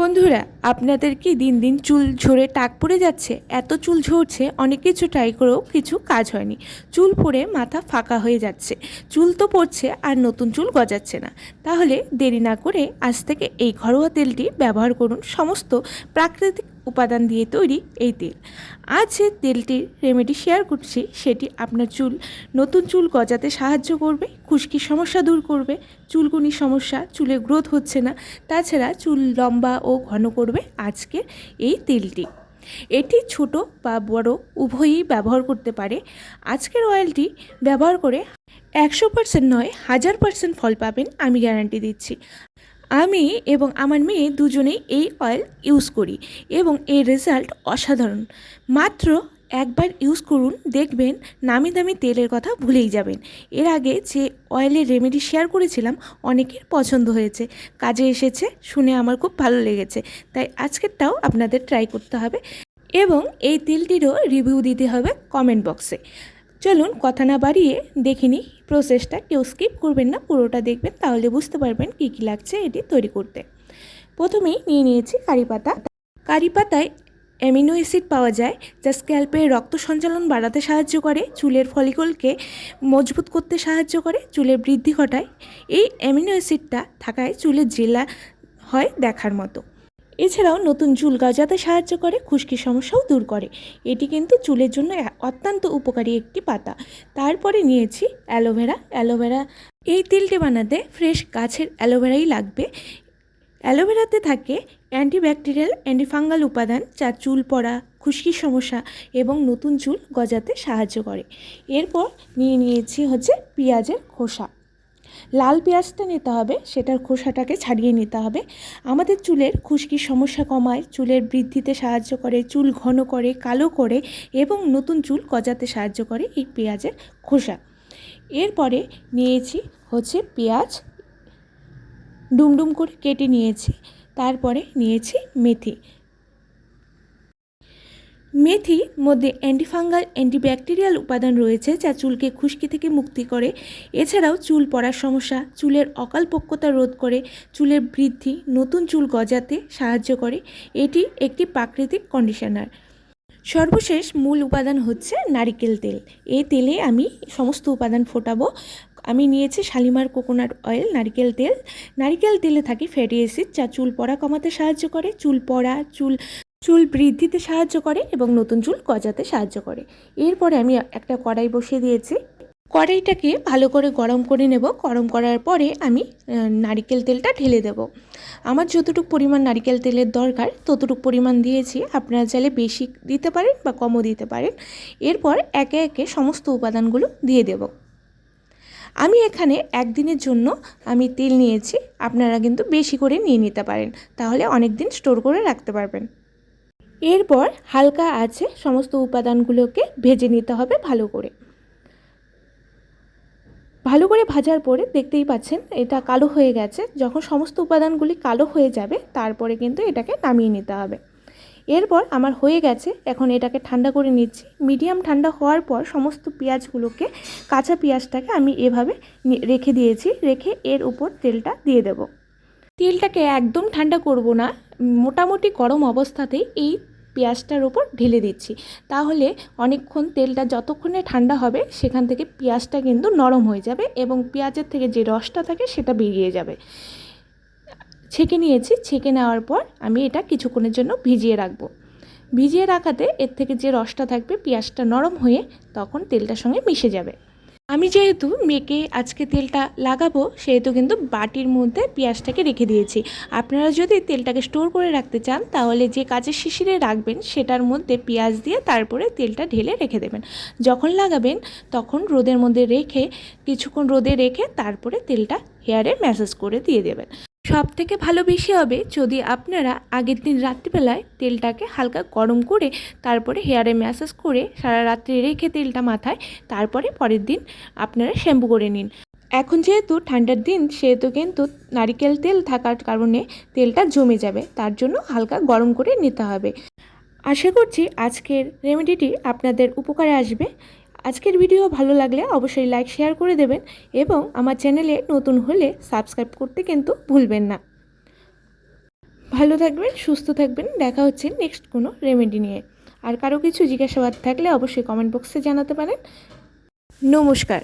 বন্ধুরা, আপনাদের কি দিন দিন চুল ঝরে টাক পড়ে যাচ্ছে? এত চুল ঝরছে, অনেক কিছু ট্রাই করেও কিছু কাজ হয়নি। চুল পড়ে মাথা ফাঁকা হয়ে যাচ্ছে। চুল তো পড়ছে, আর নতুন চুল গজাচ্ছে না। তাহলে দেরি না করে আজ থেকে এই ঘরোয়া তেলটি ব্যবহার করুন। সমস্ত প্রাকৃতিক উপাদান দিয়ে তৈরি এই তেল। আজ যে তেলটির রেমেডি শেয়ার করছি, সেটি আপনার চুল, নতুন চুল গজাতে সাহায্য করবে খুশকির সমস্যা দূর করবে চুলকুনির সমস্যা চুলে গ্রোথ হচ্ছে না, তাছাড়া চুল লম্বা ও ঘন করবে আজকের এই তেলটি। এটি ছোট বা বড় উভয়ই ব্যবহার করতে পারে। আজকের অয়েলটি ব্যবহার করে একশো পার্সেন্ট নয়, হাজার পার্সেন্ট ফল পাবেন, আমি গ্যারান্টি দিচ্ছি। আমি এবং আমার মেয়ে দুজনেই এই অয়েল ইউজ করি এবং এর রেজাল্ট অসাধারণ। মাত্র একবার ইউজ করুন, দেখবেন নামি দামি তেলের কথা ভুলেই যাবেন। এর আগে যে অয়েলের রেমেডি শেয়ার করেছিলাম, অনেকের পছন্দ হয়েছে। কাজে এসেছে, শুনে আমার খুব ভালো লেগেছে। তাই আজকেরটাও আপনাদের ট্রাই করতে হবে এবং এই তেলটিরও রিভিউ দিতে হবে কমেন্ট বক্সে চলুন কথা না বাড়িয়ে দেখিনি প্রসেসটা। কেউ স্কিপ করবেন না, পুরোটা দেখবেন, তাহলে বুঝতে পারবেন কী কী লাগছে এটি তৈরি করতে। প্রথমেই নিয়ে নিয়েছি কারি পাতা। কারি পাতায় অ্যামিনো অ্যাসিড পাওয়া যায়, যা স্ক্যাল্পের রক্ত সঞ্চালন বাড়াতে সাহায্য করে, চুলের ফলিকলকে মজবুত করতে সাহায্য করে, চুলের বৃদ্ধি ঘটায়। এই অ্যামিনো অ্যাসিডটা থাকায় চুলের জেলা হয় দেখার মতো। এছাড়াও নতুন চুল গজাতে সাহায্য করে, খুশকির সমস্যাও দূর করে। এটি কিন্তু চুলের জন্য অত্যন্ত উপকারী একটি পাতা। তারপরে নিয়েছি অ্যালোভেরা। অ্যালোভেরা, এই তেলটি বানাতে ফ্রেশ গাছের অ্যালোভেরাই লাগবে। অ্যালোভেরাতে থাকে অ্যান্টিব্যাকটেরিয়াল, অ্যান্টিফাঙ্গাল উপাদান যা চুল পড়া, খুশকির সমস্যা এবং নতুন চুল গজাতে সাহায্য করে। এরপর নিয়ে নিয়েছি হচ্ছে পেঁয়াজের খোসা। লাল পেঁয়াজটা নিতে হবে, সেটার খোসাটাকে ছাড়িয়ে নিতে হবে। আমাদের চুলের খুশকির সমস্যা কমায়, চুলের বৃদ্ধিতে সাহায্য করে, চুল ঘন করে, কালো করে এবং নতুন চুল গজাতে সাহায্য করে এই পেঁয়াজের খোসা। এরপরে নিয়েছি হচ্ছে পেঁয়াজ, ডুমডুম করে কেটে নিয়েছি। তারপরে নিয়েছি মেথি। মেথি মধ্যে অ্যান্টিফাঙ্গাল অ্যান্টিব্যাকটেরিয়াল উপাদান রয়েছে যা চুলকে খুশকি থেকে মুক্তি করে। এছাড়াও চুল পড়ার সমস্যা, চুলের অকালপক্কতা রোধ করে, চুলের বৃদ্ধি নতুন চুল গজাতে সাহায্য করে। এটি একটি প্রাকৃতিক কন্ডিশনার। সর্বশেষ মূল উপাদান হচ্ছে নারিকেল তেল। এই তেলে আমি সমস্ত উপাদান ফোটাবো। আমি নিয়েছি শালিমার কোকোনাট অয়েল, নারিকেল তেল। নারিকেল তেলে থাকে ফ্যাটি অ্যাসিড যা চুল পড়া কমাতে সাহায্য করে। চুল পড়া, চুল চুল বৃদ্ধিতে সাহায্য করে এবং নতুন চুল গজাতে সাহায্য করে। এরপরে আমি একটা কড়াই বসিয়ে দিয়েছি। কড়াইটাকে ভালো করে গরম করে নেব। গরম করার পরে আমি নারিকেল তেলটা ঢেলে দেব। আমার যতটুকু পরিমাণ নারিকেল তেলের দরকার, ততটুকু পরিমাণ দিয়েছি। আপনারা চাইলে বেশি দিতে পারেন বা কমও দিতে পারেন। এরপর একে একে সমস্ত উপাদানগুলো দিয়ে দেব। আমি এখানে একদিনের জন্য আমি তেল নিয়েছি। আপনারা কিন্তু বেশি করে নিয়ে নিতে পারেন। তাহলে অনেক দিন স্টোর করে রাখতে পারবেন। এরপর হালকা আছে সমস্ত উপাদানগুলোকে ভেজে নিতে হবে ভালো করে। ভালো করে ভাজার পরে দেখতেই পাচ্ছেন এটা কালো হয়ে গেছে। যখন সমস্ত উপাদানগুলি কালো হয়ে যাবে, তারপরে কিন্তু এটাকে নামিয়ে নিতে হবে। এরপর আমার হয়ে গেছে, এখন এটাকে ঠান্ডা করে নিচ্ছি। মিডিয়াম ঠান্ডা হওয়ার পর সমস্ত পেঁয়াজগুলোকে, কাঁচা পেঁয়াজটাকে আমি এভাবে রেখে দিয়েছি। রেখে এর উপর তেলটা দিয়ে দেব। তেলটাকে একদম ঠান্ডা করব না। মোটামুটি গরম অবস্থাতেই এই পেঁয়াজটার ওপর ঢেলে দিচ্ছি। তাহলে অনেকক্ষণ তেলটা যতক্ষণে ঠান্ডা হবে, সেখান থেকে পেঁয়াজটা কিন্তু নরম হয়ে যাবে এবং পেঁয়াজের থেকে যে রসটা থাকে সেটা বেরিয়ে যাবে। ছেঁকে নিয়েছি। ছেঁকে নেওয়ার পর আমি এটা কিছুক্ষণের জন্য ভিজিয়ে রাখব। ভিজিয়ে রাখাতে এর থেকে যে রসটা থাকবে, পেঁয়াজটা নরম হয়ে তখন তেলটার সঙ্গে মিশে যাবে। আমি যেহেতু মেয়েকে আজকে তেলটা লাগাবো, সেহেতু কিন্তু বাটির মধ্যে পেঁয়াজটাকে রেখে দিয়েছি। আপনারা যদি তেলটাকে স্টোর করে রাখতে চান, তাহলে যে কাজের শিশিরে রাখবেন, সেটার মধ্যে পেঁয়াজ দিয়ে তারপরে তেলটা ঢেলে রেখে দেবেন। যখন লাগাবেন, তখন রোদের মধ্যে রেখে, কিছুক্ষণ রোদে রেখে তারপরে তেলটা হেয়ারে ম্যাসাজ করে দিয়ে দেবেন। সব থেকে ভালো বেশি হবে যদি আপনারা আগের দিন রাত্রিবেলায় তেলটাকে হালকা গরম করে তারপরে হেয়ারে ম্যাসাজ করে সারা রাত্রি রেখে তেলটা মাথায় তারপরে পরের দিন আপনারা শ্যাম্পু করে নিন। এখন যেহেতু ঠান্ডার দিন, সেহেতু কিন্তু নারিকেল তেল থাকার কারণে তেলটা জমে যাবে, তার জন্য হালকা গরম করে নিতে হবে। আশা করছি আজকের রেমেডিটি আপনাদের উপকারে আসবে। আজকের ভিডিও ভালো লাগলে অবশ্যই লাইক, শেয়ার করে দেবেন এবং আমার চ্যানেলে নতুন হলে সাবস্ক্রাইব করতে কিন্তু ভুলবেন না। ভালো থাকবেন, সুস্থ থাকবেন, দেখা হচ্ছে নেক্সট কোনো রেমেডি নিয়ে। আর কারও কিছু জিজ্ঞাসাবাদ থাকলে অবশ্যই কমেন্ট বক্সে জানাতে পারেন। নমস্কার।